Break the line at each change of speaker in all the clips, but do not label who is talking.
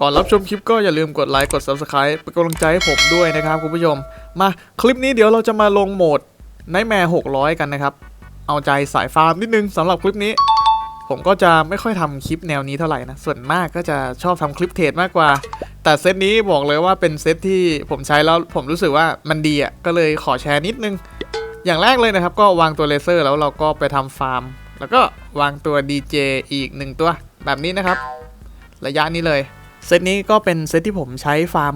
ก่อนรับชมคลิปก็อย่าลืมกดไลค์กด Subscribe เป็นกำลังใจให้ผมด้วยนะครับคุณผู้ชม มาคลิปนี้เดี๋ยวเราจะมาลงโหมด Nightmare 600 กันนะครับ เอาใจสายฟาร์มนิดนึงสำหรับคลิปนี้ ผมก็จะไม่ค่อยทำคลิปแนวนี้เท่าไหร่นะ ส่วนมากก็จะชอบทำคลิปเทรดมากกว่า แต่เซตนี้บอกเลยว่าเป็นเซตที่ผมใช้แล้วผมรู้สึกว่ามันดีอะก็เลยขอแชร์นิดนึง อย่างแรกเลยนะครับ ก็วางตัวเลเซอร์แล้วเราก็ไปทำฟาร์ม แล้วก็วางตัว DJ อีกหนึ่งตัวแบบนี้นะครับ ระยะนี้เลย เซตนี้ก็เป็นเซตที่ผมใช้ฟาร์ม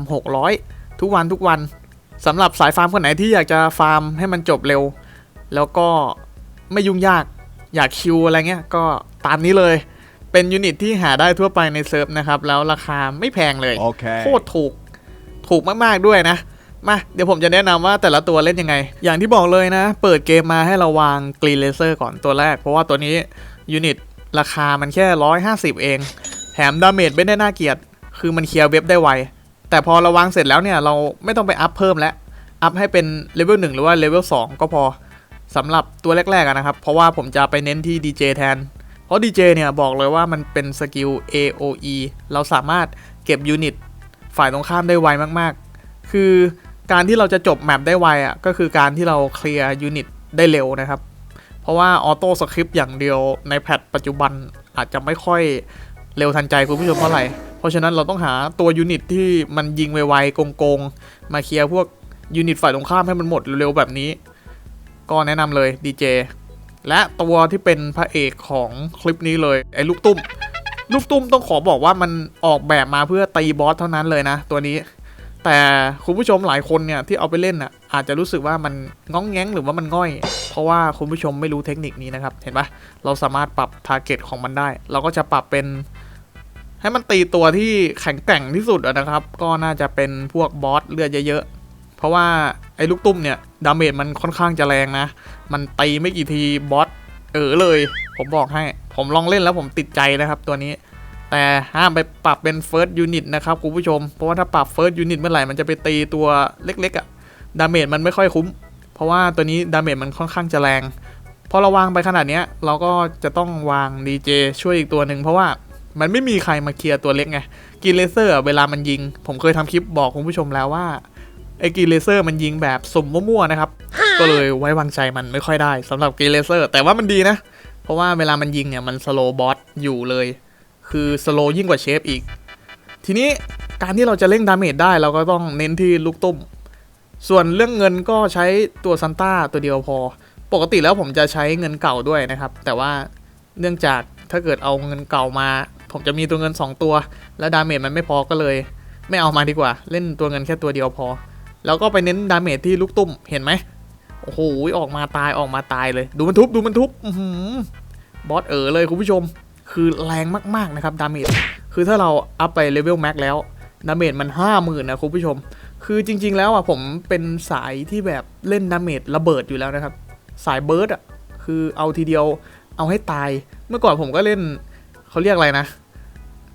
600 ทุกวันทุกวันสำหรับสายฟาร์มคนไหนที่อยากจะฟาร์มให้มันจบเร็ว แล้วก็ไม่ยุ่งยากอยากคิวอะไรเงี้ยก็ตามนี้เลย เป็นยูนิตที่หาได้ทั่วไปในเซิร์ฟนะครับ แล้วราคาไม่แพงเลย
Okay.
โคตรถูกถูกมากๆด้วยนะ มาเดี๋ยวผมจะแนะนำว่าแต่ละตัวเล่นยังไง อย่างที่บอกเลยนะ เปิดเกมมาให้เราวางกรีนเลเซอร์ก่อนตัวแรก เพราะว่าตัวนี้ยูนิตราคามันแค่ 150 เอง แถมดาเมจไม่ได้น่าเกลียด คือมันเคลียร์เว็บได้ไว แต่พอเราวางเสร็จแล้วเนี่ยเราไม่ต้องไปอัพเพิ่มแล้ว อัพให้เป็นเลเวล1หรือว่าเลเวล2ก็พอสำหรับตัวแรกๆนะครับ เพราะว่าผมจะไปเน้นที่ DJ แทน เพราะ DJ เนี่ยบอกเลยว่ามันเป็นสกิล AOE เราสามารถเก็บยูนิตฝ่ายตรงข้ามได้ไวมากๆ คือการที่เราจะจบแมปได้ไวอะก็คือการที่เราเคลียร์ยูนิตได้เร็วนะครับ เพราะว่าออโต้สคริปต์อย่างเดียวในแพทปัจจุบันอาจจะไม่ค่อยเร็วทันใจคุณผู้ชมเท่าไหร่ เพราะฉะนั้นเราต้องหาตัวยูนิตที่มันยิงไวๆโกงๆ มาเคลียร์พวกยูนิตฝ่ายตรงข้ามให้มันหมดเร็วๆแบบนี้ ก็แนะนำเลย DJ และตัวที่เป็นพระเอกของคลิปนี้เลยไอ้ลูกตุ้ม ลูกตุ้มต้องขอบอกว่ามันออกแบบมาเพื่อตีบอสเท่านั้นเลยนะ ตัวนี้ แต่คุณผู้ชมหลายคนเนี่ยที่เอาไปเล่นอะอาจจะรู้สึกว่ามันง้องแง้งหรือว่ามันง่อย เพราะว่าคุณผู้ชมไม่รู้เทคนิคนี้นะครับ เห็นปะเราสามารถปรับทาร์เก็ตของมันได้ เราก็จะปรับเป็น ให้มันตีตัวที่แข็งแกร่งที่สุดนะครับ ก็น่าจะเป็นพวกบอสเลือดเยอะๆ เพราะว่าไอ้ลูกตุ้มเนี่ยดาเมจมันค่อนข้างจะแรงนะ มันตีไม่กี่ทีบอสเออเลย ผมบอกให้ ผมลองเล่นแล้วผมติดใจนะครับตัวนี้ แต่ห้ามไปปรับเป็น First Unit นะครับคุณผู้ชม เพราะว่าถ้าปรับ First Unit เมื่อไหร่มันจะไปตีตัวเล็กๆอะดาเมจมันไม่ค่อยคุ้ม เพราะว่าตัวนี้ดาเมจมันค่อนข้างจะแรงพอเราวางไปขนาดเนี้ยเราก็จะต้องวาง DJ ช่วยอีกตัวหนึ่งเพราะว่า มันไม่มีใครมาเคลียร์ตัวเล็กไงกินเลเซอร์เวลามันยิง ผมเคยทำคลิปบอกคุณผู้ชมแล้วว่าไอ้กินเลเซอร์มันยิงแบบสุ่มมั่วๆนะครับ ก็เลยไว้วางใจมันไม่ค่อยได้สำหรับกินเลเซอร์ แต่ว่ามันดีนะ เพราะว่าเวลามันยิงเนี่ยมันสโลบอสอยู่เลย คือสโลยิ่งกว่าเชฟอีก ทีนี้การที่เราจะเร่งดาเมจได้เราก็ต้องเน้นที่ลูกตุ้ม ส่วนเรื่องเงินก็ใช้ตัวซันต้าตัวเดียวพอ ปกติแล้วผมจะใช้เงินเก่าด้วยนะครับ แต่ว่าเนื่องจากถ้าเกิดเอาเงินเก่ามา ผมจะมีตัวเงิน 2 ตัว แล้วดาเมจมันไม่พอก็เลย ไม่เอามาดีกว่า เล่นตัวเงินแค่ตัวเดียวพอ แล้วก็ไปเน้นดาเมจที่ลูกตุ้มเห็นไหมโอ้โหออกมาตายออกมาตายเลย ดูมันทุบดูมันทุบบอสเอ๋อเลยคุณผู้ชม คือแรงมากๆนะครับดาเมจคือถ้าเราอัพไปเลเวลแม็กแล้วดาเมจมันห้าหมื่นนะคุณผู้ชม คือจริง ๆ แล้วอะผมเป็นสายที่แบบเล่นดาเมจระเบิดอยู่แล้วนะครับ สายเบิร์ดอะคือเอาทีเดียวเอาให้ตาย เมื่อก่อนผมก็เล่น เขาเรียกอะไรนะ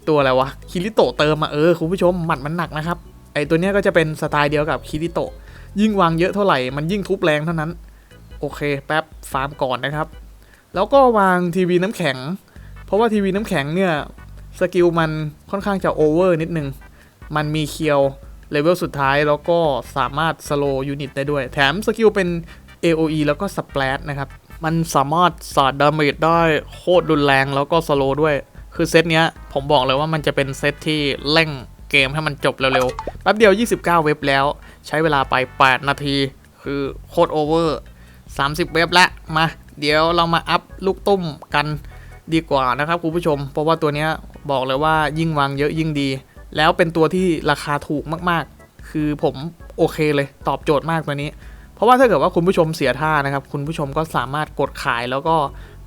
ตัวอะไรวะคิริโตเติมมาเออคุณผู้ชมหมัดมันหนักนะครับ ไอตัวเนี้ยก็จะเป็นสไตล์เดียวกับคิริโตยิ่งวางเยอะเท่าไหร่มันยิ่งทุบแรงเท่านั้น โอเค แป๊บฟาร์มก่อนนะครับ แล้วก็วางทีวีน้ำแข็ง เพราะว่าทีวีน้ำแข็งเนี่ยสกิลมันค่อนข้างจะโอเวอร์นิดนึง มันมีเคียวเลเวลสุดท้ายแล้วก็สามารถสโลยูนิตได้ด้วย แถมสกิลเป็น AOE แล้วก็สเปลตนะครับ มันสามารถสาดดาเมจได้โคตรรุนแรงแล้วก็สโลด้วย คือเซตเนี้ยผมบอกเลยว่ามันจะเป็นเซตที่เร่งเกมให้มันจบเร็วๆแป๊บเดียว 29 เว็บแล้ว ใช้เวลาไป 8 นาที คือโคตรโอเวอร์ 30 เว็บแล้วมา เดี๋ยวเรามาอัพลูกตุ้มกันดีกว่านะครับคุณผู้ชม เพราะว่าตัวเนี้ยบอกเลยว่ายิ่งวางเยอะยิ่งดี แล้วเป็นตัวที่ราคาถูกมากๆ คือผมโอเคเลยตอบโจทย์มากตัวนี้ เพราะว่าถ้าเกิดว่าคุณผู้ชมเสียท่านะครับ คุณผู้ชมก็สามารถกดขายแล้วก็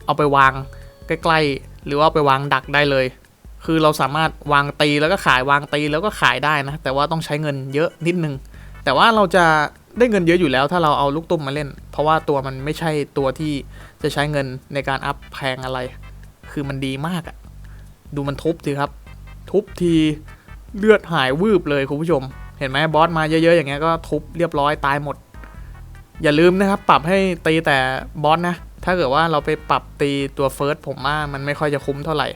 เอาไปวางใกล้ๆ หรือว่าไปวางดักได้เลย คือเราสามารถวางตีแล้วก็ขายวางตีแล้วก็ขายได้นะ แต่ว่าต้องใช้เงินเยอะนิดนึง แต่ว่าเราจะได้เงินเยอะอยู่แล้วถ้าเราเอาลูกตุ้มมาเล่น เพราะว่าตัวมันไม่ใช่ตัวที่จะใช้เงินในการอัพแพงอะไร คือมันดีมากอะดูมันทุบสิครับ ทุบทีเลือดหายวืบเลยคุณผู้ชม เห็นไหมบอสมาเยอะๆอย่างเงี้ยก็ทุบเรียบร้อยตายหมด อย่าลืมนะครับปรับให้ตีแต่บอสนะ ถ้าเกิดว่าเราไปปรับตีตัวเฟิร์สผมว่ามันไม่ค่อยจะคุ้มเท่าไหร่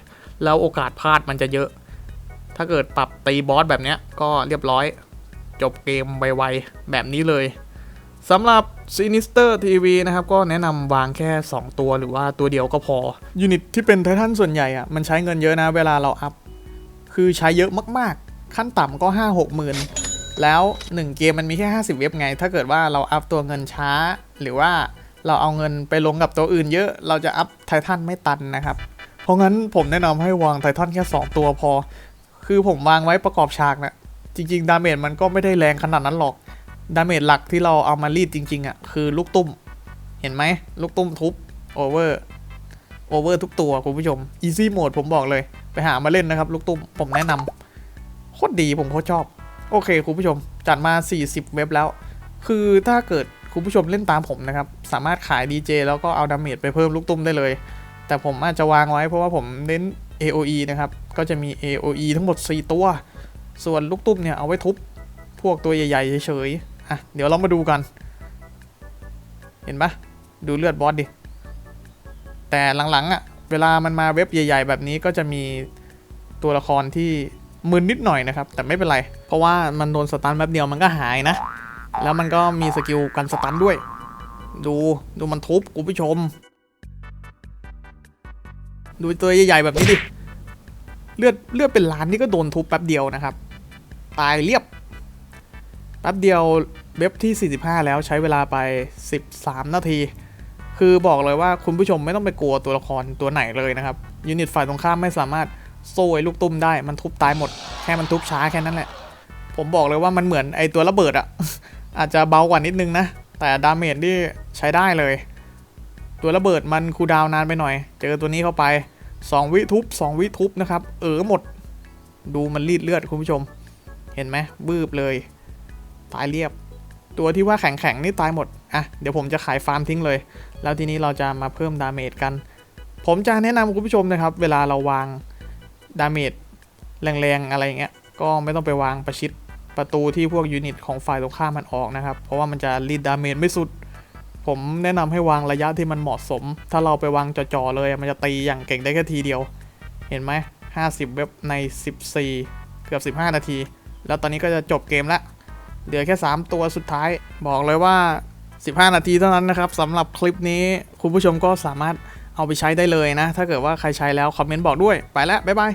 แล้วโอกาสพลาดมันจะเยอะ ถ้าเกิดปรับตีบอสแบบเนี้ยก็เรียบร้อย จบเกมไวๆแบบนี้เลยสำหรับ Sinister TV นะครับ ก็แนะนำวางแค่ 2 ตัวหรือว่าตัวเดียวก็พอ ยูนิตที่เป็นไททันส่วนใหญ่อะมันใช้เงินเยอะนะ เวลาเราอัพ คือใช้เยอะมากๆ ขั้นต่ำก็ 5 6หมื่น แล้ว 1 เกมมันมีแค่ 50 เว็บไง ถ้าเกิดว่าเราอัพตัวเงินช้า หรือว่าเราเอาเงินไปลงกับตัวอื่นเยอะ เราจะอัพไททันไม่ตันนะครับ เพราะงั้นผมแนะนำให้วางไททันแค่ 2 ตัวพอ คือผมวางไว้ประกอบฉากนะจริง ๆ ดาเมจมันก็ไม่ได้แรงขนาดนั้นหรอก ดาเมจหลักที่เราเอามารีดจริง ๆอะ่ะคือลูกตุ้ม เห็นไหมลูกตุ้มทุบโอเวอร์โอเวอร์ทุกตัวคุณผู้ชม Easy Mode ผมบอกเลย ไปหามาเล่นนะครับ ลูกตุ้มผมแนะนำโคตรดีผมโคตรชอบ โอเคคุณผู้ชมจัดมา 40 เว็บแล้ว คือถ้าเกิดคุณผู้ชมเล่นตามผมนะครับ สามารถขาย DJ แล้วก็เอาดาเมจไปเพิ่มลูกตุ้มได้เลย แต่ผมอาจจะวางไว้เพราะว่าผมเน้น AOE นะครับ ก็จะมี AOE ทั้งหมด 4 ตัว ส่วนลูกตุ้มเนี่ยเอาไว้ทุบ พวกตัวใหญ่ๆเฉยๆอะเดี๋ยวเรามาดูกัน เห็นปะดูเลือดบอสดิ แต่หลังๆอะ่ะเวลามันมาเว็บใหญ่ ๆ แบบนี้ก็จะมีตัวละครที่ มึนนิดหน่อยนะครับ แต่ไม่เป็นไร เพราะว่ามันโดนสตันแป๊บเดียวมันก็หายนะ แล้วมันก็มีสกิลกันสตันด้วย ดูดูมันทุบคุณผู้ชม ดูตัวใหญ่ๆแบบนี้ดิ เลือดเลือดเป็นล้านนี่ก็โดนทุบแป๊บเดียวนะครับ ตายเรียบ แป๊บเดียวเว็บที่ 45 แล้วใช้เวลาไป 13 นาที คือบอกเลยว่าคุณผู้ชมไม่ต้องไปกลัวตัวละครตัวไหนเลยนะครับยูนิตฝ่ายตรงข้ามไม่สามารถ โซ่ไอ้ลูกตุ้มได้มันทุบตายหมดแค่มันทุบช้าแค่นั้นแหละ ผมบอกเลยว่ามันเหมือนไอตัวระเบิดอะอาจจะเบากว่านิดนึงนะ แต่ดาเมจนี่ใช้ได้เลย ตัวระเบิดมันคูดาวนานไปหน่อย เจอตัวนี้เข้าไป 2 วิทุบ 2 วิทุบนะครับ เออหมด ดูมันรีดเลือดคุณผู้ชม เห็นไหมบืบเลย ตายเรียบ ตัวที่ว่าแข็งแข็งๆนี่ตายหมด อะ เดี๋ยวผมจะขายฟาร์มทิ้งเลย แล้วทีนี้เราจะมาเพิ่มดาเมจกัน ผมจะแนะนำคุณผู้ชมนะครับ เวลาเราวาง ดาเมจแรงๆอะไรอย่างเงี้ย ก็ไม่ต้องไปวางประชิดประตูที่พวกยูนิตของฝ่ายตรงข้ามมันออกนะครับ เพราะว่ามันจะรีดดาเมจไม่สุด ผมแนะนำให้วางระยะที่มันเหมาะสม ถ้าเราไปวางจ่อๆเลย มันจะตีอย่างเก่งได้แค่ทีเดียว เห็นไหม50 เว็บใน 14 เกือบ 15 นาที แล้วตอนนี้ก็จะจบเกมล้วเหลือแค่ 3 ตัวสุดท้าย บอกเลยว่า 15 นาทีเท่านั้นนะครับสำหรับคลิปนี้ คุณผู้ชมก็สามารถ เอาไปใช้ได้เลยนะ ถ้าเกิดว่าใครใช้แล้วคอมเมนต์บอกด้วย ไปแล้ว บ๊ายบาย